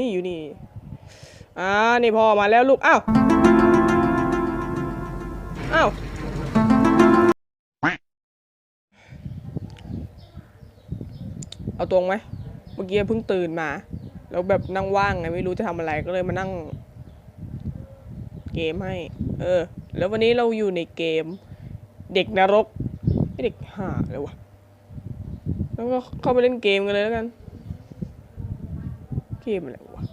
นี่อยู่นี่อ่านี่พ่อมาแล้วลูกอ้าวอ้าวเอาตรงไหมเมื่อกี้เพิ่งตื่นมา แล้วแบบนั่งว่างไงไม่รู้จะทำอะไรก็เลยมานั่ง เกมให้ เออ แล้ววันนี้เราอยู่ในเกม เด็กนรกไม่เด็กห่าเลยวะแล้วก็เข้าไปเล่นเกมกันเลยแล้วกัน มอะไรวะ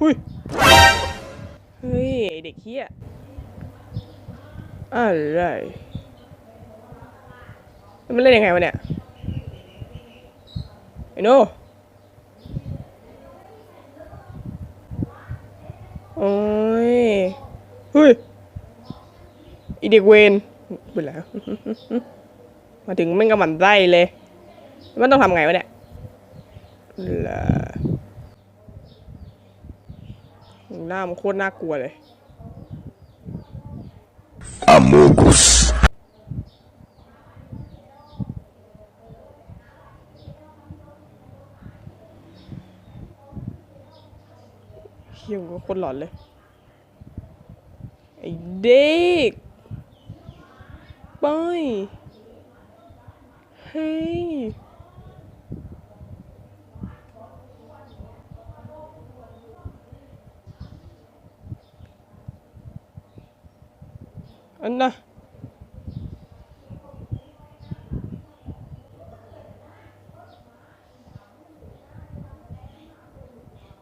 หุยเฮ้ยไอ้เด็กเฮียอะไรมันเล่นยังไงวะเนี่ยไอ้โน่โอ้ย เฮ้ยไอีเด็กเวนเป็นแล้ว มาถึงแม่งก็หมันไส้เลย มันต้องทำไงวะเนี่ย ล่ะหน้ามันโคตรน่ากลัวเลย Amogus. เฮียมนก็โคตรหลอนเลย ไอ้เด็กไปเฮ้ย อันน่ะ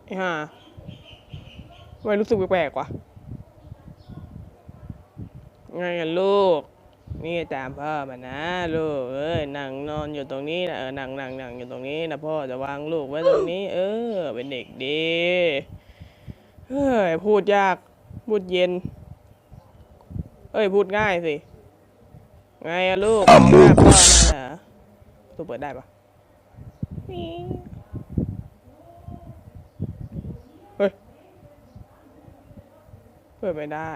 ไอ้ห่าทำไมรู้สึกแปลกๆวะไงกันลูก นี่ตามพ่อมานะลูก เอ้ยนั่งนอนอยู่ตรงนี้นะเออนั่งนั่งนั่งอยู่ตรงนี้นะพ่อจะวางลูกไว้ตรงนี้ เออ เป็นเด็กดี เฮ้ย พูดยาก พูดเย็น เอ้ยพูดง่ายสิ ไงอะลูกมองหน้าพ่อมาเหรอตัวเปิดได้ปะนี่เฮ้ย เปิดไม่ได้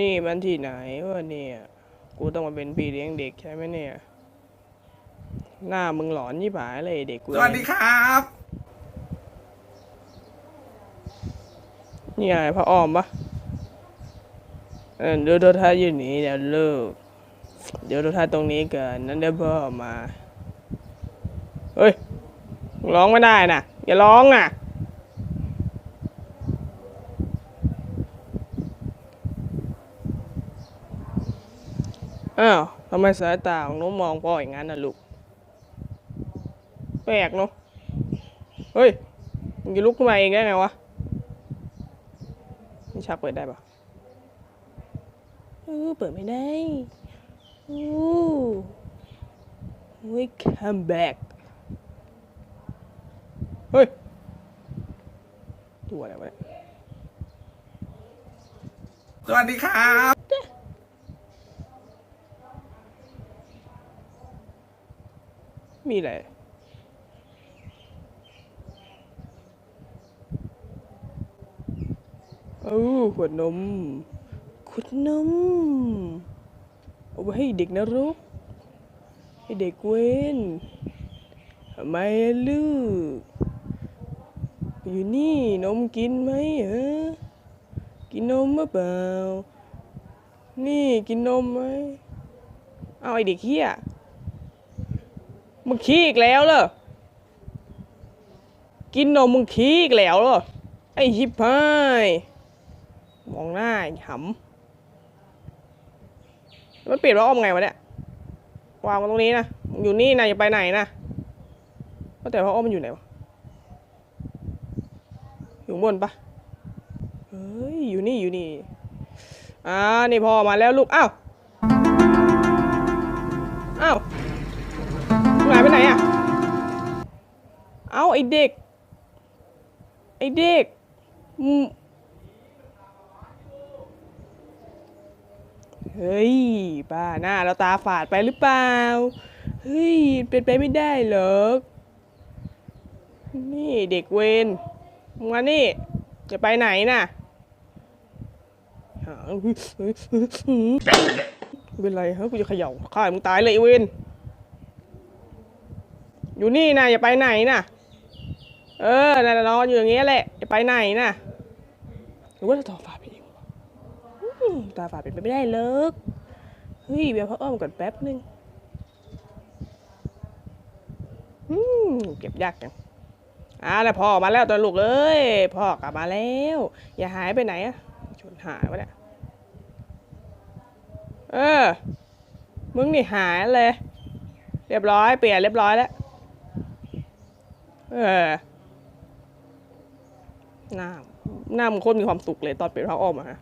นี่มันที่ไหนวะเนี่ย กูต้องมาเป็นพี่เลี้ยงเด็กใช่ไหมเนี่ย หน้ามึงหลอนยี่ผายเลยเด็กกู สวัสดีครับ นี่ไงพระอ้อมปะเออดี๋ยวดูท่าอยู่นี่เดี๋ยวเลิกเดี๋ยวดูท่าตรงนี้เก่อนนั้นเดี๋ยวพ่อมาเฮ้ยร้องไม่ได้นะอย่าร้องนะอ้าวทำไมสายตาของน้องมองพ่ออย่างนั้นน่ะลูกแปลกเนาะเฮ้ยมึงจะลุกขึ้นมาเองได้ไงวะ นี่ชักเปิดได้ปะเออเปิดไม่ได้โอ้เฮ้ย come back เฮ้ย ตัวอะไรวะเนี่ยสวัสดีครับ มีอะไร ออขวดนม ขวดนม เอาไว้ให้เด็กนรก ให้เด็กเวนทำไมลูก อยู่นี่นมกินไหมฮะ กินนมหรือเปล่า นี่กินนมไหม เอาไอเด็กเฮียมึงขี้อีกแล้วเหรอ กินนมมึงขี้อีกแล้วเหรอ ไอชิบหาย มองหน้าหำมันเปลี่ยนว่าอ้อมไงวะเนี่ยวางมันตรงนี้นะอยู่นี่นะอย่าไปไหนนะว่าแต่ว่าอ้อมมันอยู่ไหนวะอยู่บนปะเฮ้ยอยู่นี่อยู่นี่อ่านี่พ่อมาแล้วลูกอ้าวอ้าวหายไปไหนอะเอ้าไอเด็กไอเด็กอืม เฮ้ยป้าหน้าเราตาฝาดไปหรือเปล่า เฮ้ย เป็นไปไม่ได้หรอกนี่เด็กเวนมึงมานี่จะไปไหนน่ะเป็นไรฮะกูจะเขย่าฆ่ามึงตายเลยเวนอยู่นี่นะอย่าไปไหนนะเออนนนนอนอยู่อย่างเงี้ยแหละอย่าไปไหนนะหรือว่าจะต่อฝาไปองวะอืม ตาฝาเป็นไปไม่ได้เลิกเฮ้ยเบียร์เขาอ้อมก่อนแป๊บนึงอืมเก็บยากจังอ่าแล้วพ่อมาแล้วตัวลูกเอ้ยพ่อกลับมาแล้ว อย่าหายไปไหนอะชนหายวะเนี่ยเออ มึงนี่หายเลย เรียบร้อยเปลี่ยนเรียบร้อยแล้ว เออหน้าหน้ามึงโคตรมีความสุขเลยตอนเปลี่ยนผ้าอ้อมอะฮะ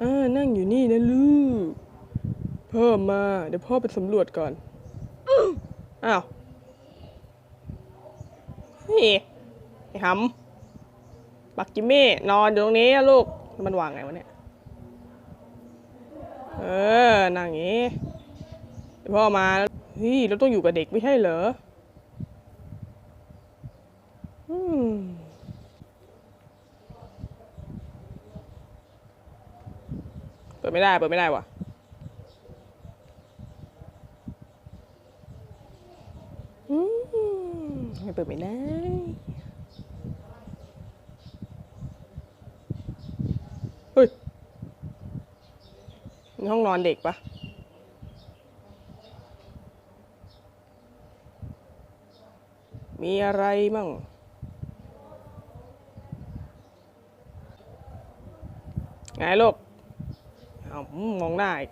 อ่านั่งอยู่นี่นะลูกพ่อมา เดี๋ยวพ่อไปสำรวจก่อน อ้าวนี่ไอ้หำบักจิมมี่นอนอยู่ตรงนี้อะลูก มันวางไงวะเนี่ย เออนั่งอย่างงี้ เดี๋ยวพ่อมาเฮ้ยเราต้องอยู่กับเด็กไม่ใช่เหรอ ปิดไม่ได้ เปิดไม่ได้ว่ะอืมเปิดไม่ได้เฮ้ยห้องนอนเด็กปะมีอะไรมั่งไงลูก เอามมองหน้าอีก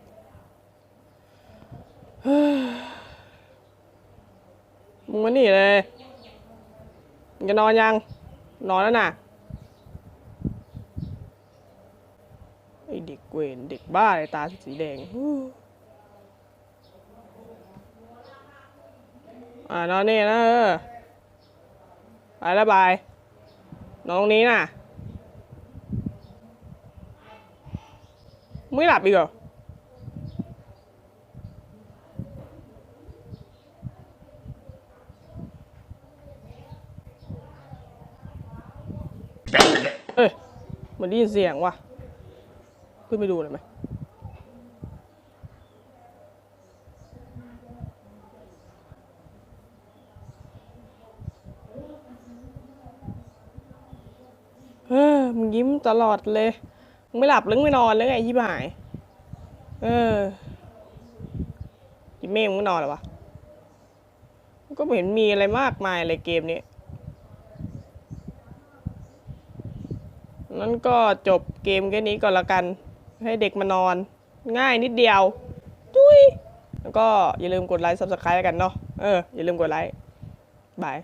มึงมานี่เลยมึงจะนอนยัง นอนแล้วน่ะไอเด็กเวนเด็กบ้าเลยตาสีแดงอ่านอนนี่นะเออไปแล้วบาย นอนตรงนี้น่ะ ไม่หลับอีกเหรอเอ้ยเหมันได้ยินเสียงว่ะ ขึ้นไปดูหน่อยไหมเฮ้ยมึงยิ้มตลอดเลย ไม่หลับหรือไม่นอนเลยไงไอ้ยี่หาย เออยิ้มเมฆมึงนอนหรอวะ ก็เห็นมีอะไรมากมายเลยเกมนี้ นั้นก็จบเกมแค่นี้ก่อนละกัน ให้เด็กมานอน ง่ายนิดเดียว จุ้ยแล้วก็อย่าลืมกดไลค์ subscribe กันเนาะ เออ อย่าลืมกดไลค์ บาย